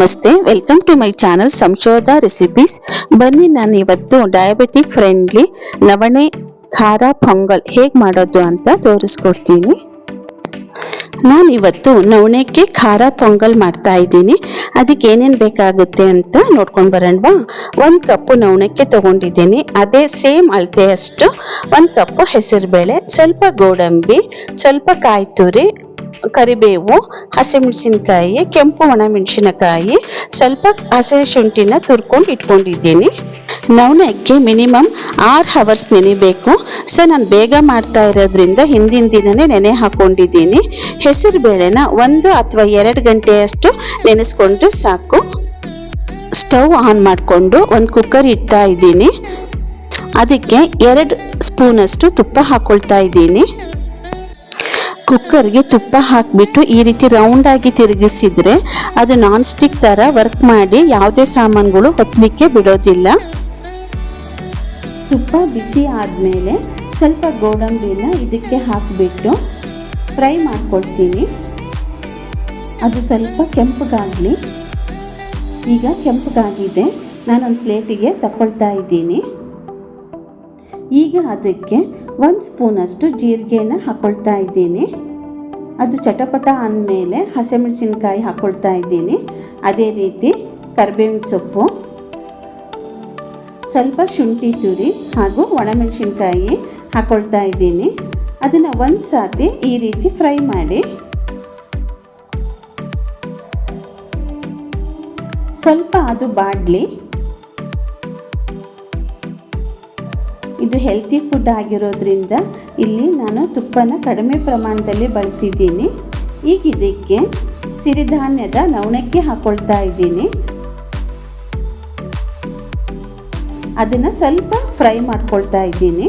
ನಮಸ್ತೆ welcome to my channel Samshodha recipes ಬನ್ನಿ ನಾನು ಇವತ್ತು ಡಯಾಬಿಟಿಕ್ ಫ್ರೆಂಡ್ಲಿ ನವಣೆ ಖಾರ ಪೊಂಗಲ್ ಹೇಗೆ ಮಾಡೋದು ಅಂತ ತೋರಿಸ್ಕೊಡ್ತೀನಿ. ನಾನು ಇವತ್ತು ನವಣೆಗೆ ಖಾರ ಪೊಂಗಲ್ ಮಾಡ್ತಾ ಇದ್ದೀನಿ. ಅದಕ್ಕೆ ಏನೇನು ಬೇಕಾಗುತ್ತೆ ಅಂತ ನೋಡ್ಕೊಂಡು ಬರೋಣವಾ. ಒಂದು ಕಪ್ಪು ನವಣಕ್ಕೆ ತಗೊಂಡಿದ್ದೀನಿ. ಅದೇ ಸೇಮ್ ಅಳತೆಯಷ್ಟು ಒಂದು ಕಪ್ಪು ಹೆಸರುಬೇಳೆ, ಸ್ವಲ್ಪ ಗೋಡಂಬಿ, ಸ್ವಲ್ಪ ಕಾಯಿ ತುರಿ ಕರಿಬೇವು, ಹಸಿಮೆಣಸಿನಕಾಯಿ, ಕೆಂಪು ಒಣಮೆಣಸಿನಕಾಯಿ, ಸ್ವಲ್ಪ ಹಸಿ ಶುಂಠಿನ ತುರ್ಕೊಂಡು ಇಟ್ಕೊಂಡಿದ್ದೀನಿ. ನವಣಕ್ಕೆ ಮಿನಿಮಮ್ ಆರು ಹವರ್ಸ್ ನೆನಿಬೇಕು. ಸೊ ನಾನು ಬೇಗ ಮಾಡ್ತಾ ಇರೋದ್ರಿಂದ ಹಿಂದಿನ ದಿನನೇ ನೆನೆ ಹಾಕೊಂಡಿದ್ದೀನಿ. ಹೆಸರು ಬೇಳೆನ ಒಂದು ಅಥವಾ ಎರಡು ಗಂಟೆಯಷ್ಟು ನೆನೆಸ್ಕೊಂಡ್ರೆ ಸಾಕು. ಸ್ಟವ್ ಆನ್ ಮಾಡಿಕೊಂಡು ಒಂದು ಕುಕ್ಕರ್ ಇಡ್ತಾ ಇದ್ದೀನಿ. ಅದಕ್ಕೆ ಎರಡು ಸ್ಪೂನಷ್ಟು ತುಪ್ಪ ಹಾಕ್ಕೊಳ್ತಾ ಇದ್ದೀನಿ. ಕುಕ್ಕರ್ಗೆ ತುಪ್ಪ ಹಾಕಿಬಿಟ್ಟು ಈ ರೀತಿ ರೌಂಡಾಗಿ ತಿರುಗಿಸಿದ್ರೆ ಅದು ನಾನ್ ಸ್ಟಿಕ್ ಥರ ವರ್ಕ್ ಮಾಡಿ ಯಾವುದೇ ಸಾಮಾನುಗಳು ಹೊತ್ತಲಿಕ್ಕೆ ಬಿಡೋದಿಲ್ಲ. ತುಪ್ಪ ಬಿಸಿ ಆದಮೇಲೆ ಸ್ವಲ್ಪ ಗೋಡಂಬಿನ ಇದಕ್ಕೆ ಹಾಕಿಬಿಟ್ಟು ಫ್ರೈ ಮಾಡ್ಕೊಳ್ತೀನಿ. ಅದು ಸ್ವಲ್ಪ ಕೆಂಪಗಾಗಲಿ. ಈಗ ಕೆಂಪಗಾಗಿದೆ. ನಾನೊಂದು ಪ್ಲೇಟಿಗೆ ತಗೊಳ್ತಾ ಇದ್ದೀನಿ. ಈಗ ಅದಕ್ಕೆ ಒಂದು ಸ್ಪೂನಷ್ಟು ಜೀರಿಗೆನ ಹಾಕ್ಕೊಳ್ತಾ ಇದ್ದೀನಿ. ಅದು ಚಟಪಟ ಅಂದಮೇಲೆ ಹಸಿಮೆಣಸಿನ್ಕಾಯಿ ಹಾಕ್ಕೊಳ್ತಾ ಇದ್ದೀನಿ. ಅದೇ ರೀತಿ ಕರಿಬೇವಿನ ಸೊಪ್ಪು, ಸ್ವಲ್ಪ ಶುಂಠಿ ತುರಿ ಹಾಗೂ ಒಣಮೆಣಸಿನ್ಕಾಯಿ ಹಾಕ್ಕೊಳ್ತಾ ಇದ್ದೀನಿ. ಅದನ್ನು ಒಂದು ಸಾತಿ ಈ ರೀತಿ ಫ್ರೈ ಮಾಡಿ, ಸ್ವಲ್ಪ ಅದು ಬಾಡಲಿ ಇದು ಹೆಲ್ತಿ ಫುಡ್ ಆಗಿರೋದ್ರಿಂದ ಇಲ್ಲಿ ನಾನು ತುಪ್ಪನ ಕಡಿಮೆ ಪ್ರಮಾಣದಲ್ಲಿ ಬಳಸಿದ್ದೀನಿ. ಈಗ ಇದಕ್ಕೆ ಸಿರಿಧಾನ್ಯದ ಲವಣಕ್ಕೆ ಹಾಕ್ಕೊಳ್ತಾ ಇದ್ದೀನಿ. ಅದನ್ನು ಸ್ವಲ್ಪ ಫ್ರೈ ಮಾಡ್ಕೊಳ್ತಾ ಇದ್ದೀನಿ.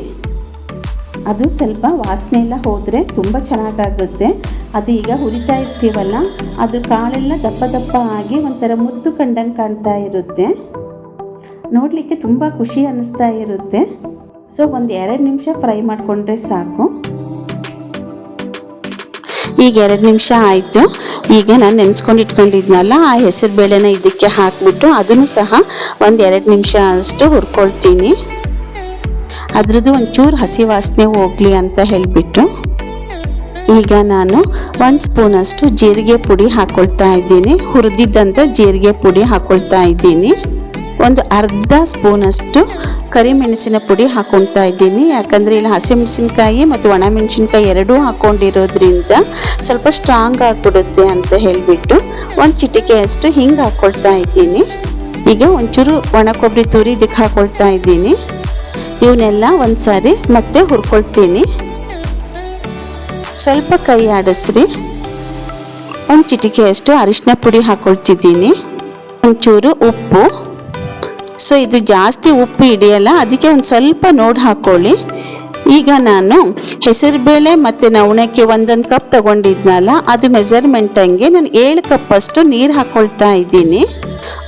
ಅದು ಸ್ವಲ್ಪ ವಾಸನೆ ಎಲ್ಲ ಹೋದರೆ ತುಂಬ ಚೆನ್ನಾಗಾಗುತ್ತೆ. ಅದು ಈಗ ಹುರಿತಾ ಇರ್ತೀವಲ್ಲ, ಅದು ಕಾಳೆಲ್ಲ ದಪ್ಪ ದಪ್ಪ ಆಗಿ ಒಂಥರ ಮುದ್ದು ಕಂಡಂಗೆ ಕಾಣ್ತಾ ಇರುತ್ತೆ. ನೋಡಲಿಕ್ಕೆ ತುಂಬ ಖುಷಿ ಅನ್ನಿಸ್ತಾ ಇರುತ್ತೆ. ಸೊ ಒಂದು ಎರಡು ನಿಮಿಷ ಫ್ರೈ ಮಾಡಿಕೊಂಡ್ರೆ ಸಾಕು. ಈಗ ಎರಡು ನಿಮಿಷ ಆಯಿತು. ಈಗ ನಾನು ನೆನೆಸ್ಕೊಂಡು ಇಟ್ಕೊಂಡಿದ್ನಲ್ಲ, ಆ ಹೆಸರು ಬೇಳೆನ ಇದಕ್ಕೆ ಹಾಕಿಬಿಟ್ಟು ಅದನ್ನು ಸಹ ಒಂದು ಎರಡು ನಿಮಿಷ ಅಷ್ಟು ಹುರ್ಕೊಳ್ತೀನಿ. ಅದರದ್ದು ಒಂಚೂರು ಹಸಿ ವಾಸನೆ ಹೋಗಲಿ ಅಂತ ಹೇಳಿಬಿಟ್ಟು. ಈಗ ನಾನು ಒಂದು ಸ್ಪೂನಷ್ಟು ಜೀರಿಗೆ ಪುಡಿ ಹಾಕ್ಕೊಳ್ತಾ ಇದ್ದೀನಿ. ಹುರಿದಿದ್ದಂಥ ಜೀರಿಗೆ ಪುಡಿ ಹಾಕ್ಕೊಳ್ತಾ ಇದ್ದೀನಿ. ಒಂದು ಅರ್ಧ ಸ್ಪೂನಷ್ಟು ಕರಿಮೆಣಸಿನ ಪುಡಿ ಹಾಕ್ಕೊಳ್ತಾ ಇದ್ದೀನಿ. ಯಾಕಂದರೆ ಇಲ್ಲಿ ಹಸಿಮೆಣಸಿನ್ಕಾಯಿ ಮತ್ತು ಒಣಮೆಣಸಿನ್ಕಾಯಿ ಎರಡೂ ಹಾಕ್ಕೊಂಡಿರೋದ್ರಿಂದ ಸ್ವಲ್ಪ ಸ್ಟ್ರಾಂಗ್ ಆಗಿಬಿಡುತ್ತೆ ಅಂತ ಹೇಳಿಬಿಟ್ಟು ಒಂದು ಚಿಟಿಕೆಯಷ್ಟು ಹಿಂಗೆ ಹಾಕ್ಕೊಳ್ತಾ ಇದ್ದೀನಿ. ಈಗ ಒಂಚೂರು ಒಣ ಕೊಬ್ಬರಿ ತುರಿ ಇದಕ್ಕೆ ಹಾಕ್ಕೊಳ್ತಾ ಇದ್ದೀನಿ. ಇವನ್ನೆಲ್ಲ ಒಂದು ಸಾರಿ ಮತ್ತೆ ಹುರ್ಕೊಳ್ತೀನಿ. ಸ್ವಲ್ಪ ಕೈ ಆಡಿಸ್ರಿ. ಒಂದು ಚಿಟಿಕೆಯಷ್ಟು ಅರಿಶಿನ ಪುಡಿ ಹಾಕ್ಕೊಳ್ತಿದ್ದೀನಿ ಒಂಚೂರು ಉಪ್ಪು. ಸೊ ಇದು ಜಾಸ್ತಿ ಉಪ್ಪು ಹಿಡಿಯಲ್ಲ, ಅದಕ್ಕೆ ಒಂದು ಸ್ವಲ್ಪ ನೋಡಿ ಹಾಕ್ಕೊಳ್ಳಿ ಈಗ ನಾನು ಹೆಸರುಬೇಳೆ ಮತ್ತು ನವಣಕ್ಕೆ ಒಂದೊಂದು ಕಪ್ ತಗೊಂಡಿದ್ನಲ್ಲ, ಅದು ಮೆಜರ್ಮೆಂಟ್ ಹಂಗೆ ನಾನು ಏಳು ಕಪ್ಪಷ್ಟು ನೀರು ಹಾಕ್ಕೊಳ್ತಾ ಇದ್ದೀನಿ.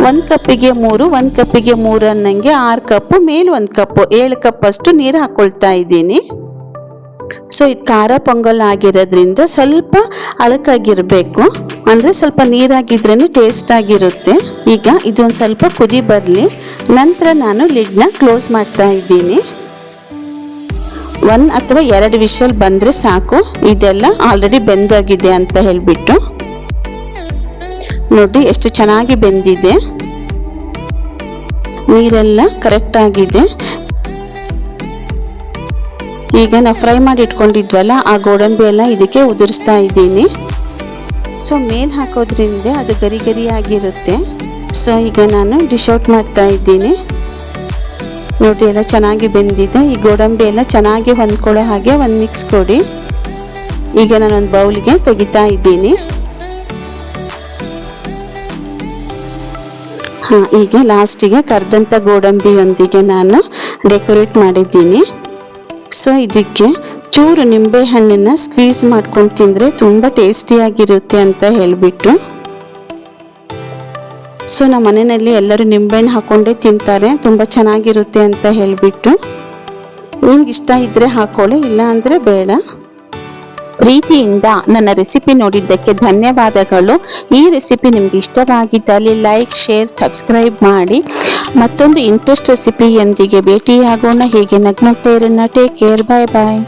ಒಂದು ಕಪ್ಪಿಗೆ ಮೂರು, ಒಂದು ಕಪ್ಪಿಗೆ ಮೂರು ಅನ್ನಂಗೆ ಆರು ಕಪ್ಪು ಮೇಲೆ ಒಂದು ಕಪ್ಪು ಏಳು ಕಪ್ಪಷ್ಟು ನೀರು ಹಾಕ್ಕೊಳ್ತಾ ಇದ್ದೀನಿ. ಸೊ ಇದು ಖಾರ ಪೊಂಗಲ್ ಆಗಿರೋದ್ರಿಂದ ಸ್ವಲ್ಪ ಅಳಕಾಗಿರಬೇಕು. ಅಂದರೆ ಸ್ವಲ್ಪ ನೀರಾಗಿದ್ರೇ ಟೇಸ್ಟ್ ಆಗಿರುತ್ತೆ. ಈಗ ಇದೊಂದು ಸ್ವಲ್ಪ ಕುದಿ ಬರಲಿ. ನಂತರ ನಾನು ಲಿಡ್ನ ಕ್ಲೋಸ್ ಮಾಡ್ತಾ ಇದ್ದೀನಿ. ಒನ್ ಅಥವಾ ಎರಡು ವಿಷಲ್ ಬಂದರೆ ಸಾಕು. ಇದೆಲ್ಲ ಆಲ್ರೆಡಿ ಬೆಂದಾಗಿದೆ ಅಂತ ಹೇಳಿಬಿಟ್ಟು. ನೋಡಿ, ಎಷ್ಟು ಚೆನ್ನಾಗಿ ಬೆಂದಿದೆ. ನೀರೆಲ್ಲ ಕರೆಕ್ಟ್ ಆಗಿದೆ. ಈಗ ನಾವು ಫ್ರೈ ಮಾಡಿ ಇಟ್ಕೊಂಡಿದ್ವಲ್ಲ, ಆ ಗೋಡಂಬಿ ಎಲ್ಲ ಇದಕ್ಕೆ ಉದುರಿಸ್ತಾ ಇದ್ದೀನಿ. ಸೊ ಮೇಲೆ ಹಾಕೋದ್ರಿಂದ ಅದು ಗರಿ ಗರಿಯಾಗಿರುತ್ತೆ ಸೊ ಈಗ ನಾನು ಡಿಶ್ ಔಟ್ ಮಾಡ್ತಾ ಇದ್ದೀನಿ. ನೋಡಿ, ಎಲ್ಲ ಚೆನ್ನಾಗಿ ಬೆಂದಿದೆ. ಈ ಗೋಡಂಬಿ ಎಲ್ಲ ಚೆನ್ನಾಗಿ ಹೊಂದ್ಕೊಳ್ಳೋ ಹಾಗೆ ಒಂದು ಮಿಕ್ಸ್ ಕೊಡಿ. ಈಗ ನಾನೊಂದು ಬೌಲ್ಗೆ ತೆಗಿತಾ ಇದ್ದೀನಿ. ಹಾಂ, ಈಗ ಲಾಸ್ಟಿಗೆ ಕರೆದಂಥ ಗೋಡಂಬಿಯೊಂದಿಗೆ ನಾನು ಡೆಕೋರೇಟ್ ಮಾಡಿದ್ದೀನಿ. ಸೊ ಇದಕ್ಕೆ ಚೂರು ನಿಂಬೆ ಹಣ್ಣನ್ನು ಸ್ಕ್ವೀಸ್ ಮಾಡ್ಕೊಂಡು ತಿಂದರೆ ತುಂಬ ಟೇಸ್ಟಿಯಾಗಿರುತ್ತೆ ಅಂತ ಹೇಳಿಬಿಟ್ಟು. ಸೊ ನಮ್ಮ ಮನೆಯಲ್ಲಿ ಎಲ್ಲರೂ ನಿಂಬೆಹಣ್ಣು ಹಾಕ್ಕೊಂಡೇ ತಿಂತಾರೆ, ತುಂಬ ಚೆನ್ನಾಗಿರುತ್ತೆ ಅಂತ ಹೇಳಿಬಿಟ್ಟು. ನಿಮ್ಗೆ ಇಷ್ಟ ಇದ್ದರೆ ಹಾಕೊಳ್ಳಿ ಇಲ್ಲ ಅಂದರೆ ಬೇಡ. ಪ್ರೀತಿಯಿಂದ ನನ್ನ ರೆಸಿಪಿ ನೋಡಿದ್ದಕ್ಕೆ ಧನ್ಯವಾದಗಳು. ಈ ರೆಸಿಪಿ ನಿಮ್ಗೆ ಇಷ್ಟವಾಗಿದ್ದಲ್ಲಿ ಲೈಕ್ ಶೇರ್ ಸಬ್ಸ್ಕ್ರೈಬ್ ಮಾಡಿ. ಮತ್ತೊಂದು ಇಂಟ್ರೆಸ್ಟ್ ರೆಸಿಪಿಯೊಂದಿಗೆ ಭೇಟಿಯಾಗೋಣ. ಹೀಗೆ ನಗ್ನಗ್ತಾ ಇರೋಣ ಟೇಕ್ ಕೇರ್ ಬಾಯ್ ಬಾಯ್